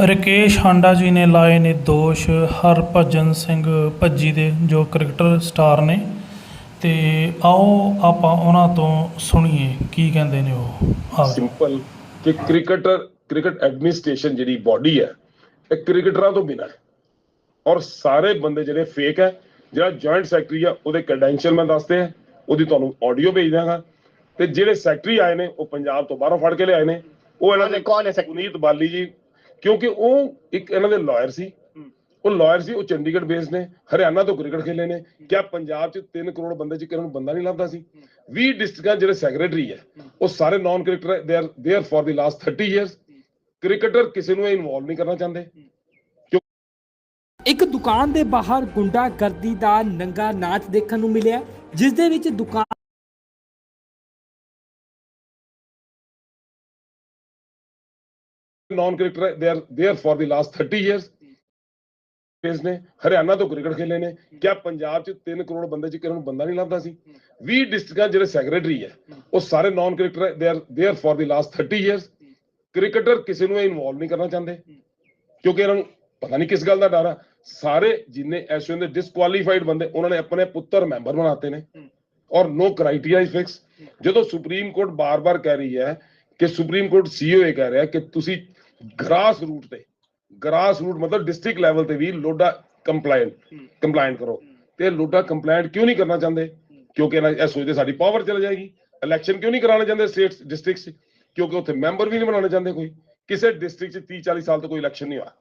ਰਕੇਸ਼ ਹਾਂਡਾ ਜੀ ਨੇ ਲਾਏ ਨੇ ਦੋਸ਼ ਹਰਭਜਨ ਸਿੰਘ ਭੱਜੀ ਦੇ ਜੋ ਕ੍ਰਿਕਟਰ ਸਟਾਰ ਨੇ। ਤੇ ਆਓ ਆਪਾਂ ਉਹਨਾਂ ਤੋਂ ਸੁਣੀਏ ਕੀ ਕਹਿੰਦੇ ਨੇ ਉਹ। ਸਿੰਪਲ ਕਿ ਕ੍ਰਿਕਟਰ ਕ੍ਰਿਕਟ ਐਡਮਿਨਿਸਟ੍ਰੇਸ਼ਨ ਜਿਹੜੀ ਬਾਡੀ ਹੈ ਇਹ ਕ੍ਰਿਕਟਰਾਂ ਤੋਂ ਬਿਨਾਂ ਹੈ ਔਰ ਸਾਰੇ ਬੰਦੇ ਜਿਹੜੇ ਫੇਕ ਹੈ ਜਿਹੜਾ ਜੁਆਇੰਟ ਸੈਕਟਰੀ ਆ ਉਹਦੇ ਕ੍ਰੈਡੈਂਸ਼ੀਅਲ ਮੈਂ ਦੱਸਦੇ ਆ ਉਹਦੀ ਤੁਹਾਨੂੰ ਆਡੀਓ ਭੇਜ ਦਾਂਗਾ ਤੇ ਜਿਹੜੇ ਸੈਕਟਰੀ ਆਏ ਨੇ ਉਹ ਪੰਜਾਬ ਤੋਂ ਬਾਹਰੋਂ ਫੜ ਕੇ ਲਿਆਏ ਨੇ। ਉਹ ਇਹਨਾਂ ਦੇ ਕੌਣ ਹੈ? ਪੁਨੀਤ ਬਾਲੀ ਜੀ ਕਿਉਂਕਿ ਉਹ ਇੱਕ ਇਹਨਾਂ ਦੇ ਲਾਇਰ ਸੀ। ਉਹ ਲਾਇਰ ਸੀ ਉਹ ਚੰਡੀਗੜ੍ਹ ਬੇਸ ਨੇ ਹਰਿਆਣਾ ਤੋਂ ਕ੍ਰਿਕਟ ਖੇਲੇ ਨੇ। ਕਿਆ ਪੰਜਾਬ 'ਚ 3 ਕਰੋੜ ਬੰਦੇ 'ਚ ਕਿਰਨ ਬੰਦਾ ਨਹੀਂ ਲੱਭਦਾ ਸੀ? 20 ਡਿਸਟ੍ਰਿਕਟਾਂ ਜਿਹੜੇ ਸੈਕਟਰੀ ਹੈ ਉਹ ਸਾਰੇ ਨਾਨ ਕ੍ਰਿਕਟਰ ਦੇ are there for the last 30 years cricketer ਕਿਸੇ ਨੂੰ ਇਨਵੋਲਵ ਨਹੀਂ ਕਰਨਾ ਚਾਹੁੰਦੇ। ਇੱਕ ਦੁਕਾਨ ਦੇ ਬਾਹਰ ਗੁੰਡਾ ਗਰਦੀ ਦਾ ਨੰਗਾ ਨਾਚ ਦੇਖਣ ਨੂੰ ਮਿਲਿਆ ਜਿਸ ਦੇ ਵਿੱਚ ਦੁਕਾਨ ਨਾਨ-ਕ੍ਰਿਕਟਰ ਦੇ are there for the last 30 years players ਨੇ ਹਰਿਆਣਾ ਤੋਂ ਕ੍ਰਿਕਟ ਖੇਲੇ ਨੇ। ਕਿਆ ਪੰਜਾਬ ਚ 3 ਕਰੋੜ ਬੰਦੇ ਚ ਕਿਹਨੂੰ ਬੰਦਾ ਨਹੀਂ ਲੱਭਦਾ ਸੀ? 20 ਡਿਸਟ੍ਰਿਕਟਾਂ ਜਿਹੜੇ ਸੈਕਟਰੀ ਹੈ, ਉਹ ਸਾਰੇ ਨਾਨ ਕ੍ਰਿਕਟਰ ਦੇ are there for the last 30 years cricketer ਕਿਸੇ ਨੂੰ ਇਨਵੋਲਵ ਨਹੀਂ ਕਰਨਾ ਚਾਹੁੰਦੇ। ਕਿਉਂਕਿ ਇਹਨਾਂ ਨੂੰ ਪਤਾ ਨਹੀਂ ਕਿਸ ਗੱਲ ਦਾ ਡਰ ਆ। ਸਾਰੇ ਜਿੰਨੇ ਐਸਓਐਨ ਦੇ ਡਿਸਕੁਆਲੀਫਾਈਡ ਬੰਦੇ, ਉਹਨਾਂ ਨੇ ਆਪਣੇ ਪੁੱਤਰ ਮੈਂਬਰ ਬਣਾਤੇ ਨੇ। ਔਰ ਨੋ ਕ੍ਰਾਈਟੇਰੀਆ ਇਜ਼ ਫਿਕਸ ਜਦੋਂ ਸੁਪਰੀਮ ਕੋਰਟ ਬਾਰ-ਬਾਰ ਕਹਿ ਰਹੀ ਹੈ ਕਿ ਸੁਪਰੀਮ ਕੋਰਟ ਸੀਓ ਇਹ ਕਹਿ ਰਿਹਾ ਕਿ ਤੁਸੀਂ ਗ੍ਰਾਸ ਰੂਟ ਤੇ ਗ੍ਰਾਸ ਰੂਟ ਮਤਲਬ ਡਿਸਟ੍ਰਿਕਟ ਲੈਵਲ ਤੇ ਵੀ ਲੋਡਾ ਕੰਪਲਾਈਂਟ ਕੰਪਲਾਈਂਟ ਕਰੋ। ਤੇ ਲੋਡਾ ਕੰਪਲਾਈਂਟ ਕਿਉਂ ਨਹੀਂ ਕਰਨਾ ਚਾਹੁੰਦੇ? ਕਿਉਂਕਿ ਇਹ ਸੋਚਦੇ ਸਾਡੀ ਪਾਵਰ ਚਲੇ ਜਾਏਗੀ। ਇਲੈਕਸ਼ਨ ਕਿਉਂ ਨਹੀਂ ਕਰਾਉਣਾ ਚਾਹੁੰਦੇ ਸਟੇਟਸ ਡਿਸਟ੍ਰਿਕਟਸ ਕਿਉਂਕਿ ਉੱਥੇ ਮੈਂਬਰ ਵੀ ਨਹੀਂ ਬਣਾਉਣਾ ਚਾਹੁੰਦੇ ਕੋਈ। ਕਿਸੇ ਡਿਸਟ੍ਰਿਕਟ 'ਚ 30 40 ਸਾਲ ਤੋਂ ਕੋਈ ਇਲੈਕਸ਼ਨ ਨਹੀਂ ਹੋਇਆ।